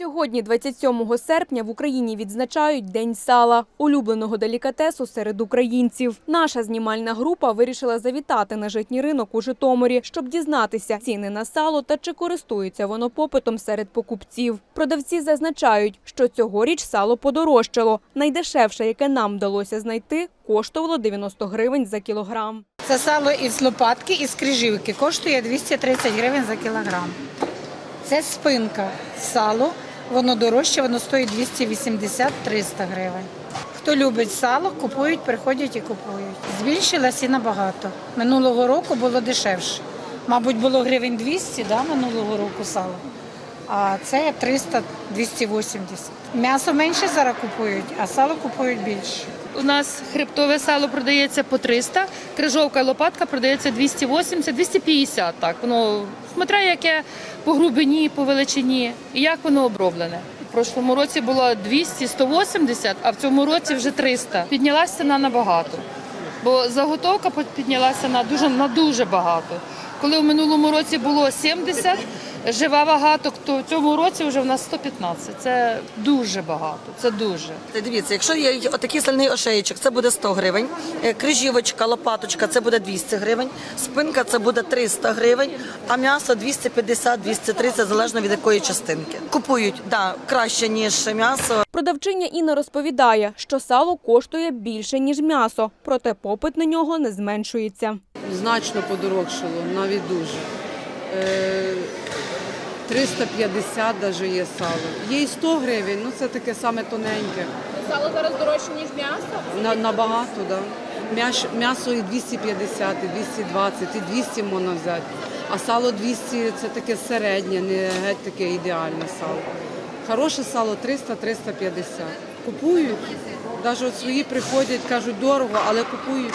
Сьогодні, 27 серпня, в Україні відзначають День сала, улюбленого делікатесу серед українців. Наша знімальна група вирішила завітати на житній ринок у Житомирі, щоб дізнатися ціни на сало та чи користується воно попитом серед покупців. Продавці зазначають, що цьогоріч сало подорожчало. Найдешевше, яке нам вдалося знайти, коштувало 90 гривень за кілограм. Це сало із лопатки, із крижівки. Коштує 230 гривень за кілограм. Це спинка сало. Воно дорожче, воно стоїть 280-300 гривень. Хто любить сало, купують, приходять і купують. Збільшилась і набагато. Минулого року було дешевше. Мабуть, було гривень 200 да, минулого року сало. А це 300-280. М'ясо менше зараз купують, а сало купують більше. У нас хребтове сало продається по 300, крижовка лопатка продається 280-250. Так, воно смотря яке по грубині, по величині і як воно оброблене. В прошлому році було 200-180, а в цьому році вже 300. Піднялася ціна набагато, бо заготовка піднялася на дуже на дуже багато. Коли в минулому році було 70, жива вага, то то в цьому році вже в нас 115. Це дуже багато. Це дуже. Дивіться, якщо є отакий сальний ошеєчок, це буде 100 гривень. Е, Крижівочка, лопаточка це буде 200 гривень. Спинка це буде 300 гривень, а м'ясо 250-230, залежно від якої частинки. Купують да, краще, ніж м'ясо. Продавчиня Інна розповідає, що сало коштує більше, ніж м'ясо, проте попит на нього не зменшується. значно подорожчало, навіть дуже. Е, 350 навіть є сало. Є і 100 гривень, ну це таке саме тоненьке. Сало зараз дорожче, ніж м'ясо. На, набагато, так. Да. М'ясо і 250, і 220, і 200 можна взяти. А сало 200 це таке середнє, не геть таке ідеальне сало. Хороше сало 300-350. Купують. Навіть от свої приходять, кажуть, дорого, але купують.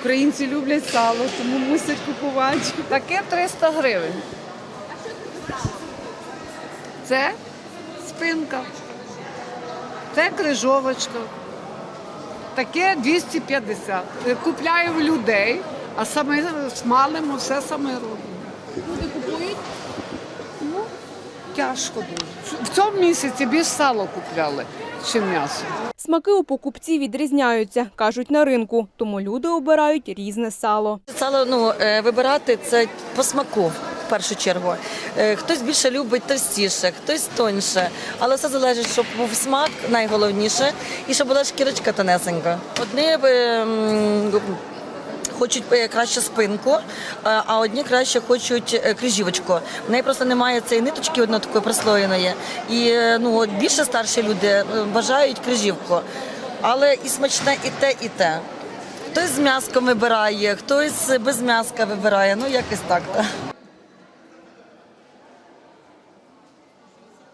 Українці люблять сало, тому мусять купувати. Таке 300 гривень. Це спинка, це крижовочка. Таке 250. Купляю в людей, а саме смалимо, все саме робимо. Люди купують. Ну, тяжко дуже. В цьому місяці більш сало купляли, ніж м'ясо. Смаки у покупців відрізняються, кажуть на ринку, тому люди обирають різне сало. Сало ну, е, вибирати це по смаку. В першу чергу Е, хтось більше любить товстіше, хтось тоньше, але все залежить, щоб був смак найголовніше, і щоб була шкірочка тонесенька. Одні е, хочуть е, краще спинку, е, а одні краще хочуть крижівочку. В неї просто немає цієї ниточки одної такої прослоєної. І ну, більше старші люди бажають крижівку. Але і смачне, і те, і те. Хтось з м'яском вибирає, хтось без м'яска вибирає. Ну якось так. так.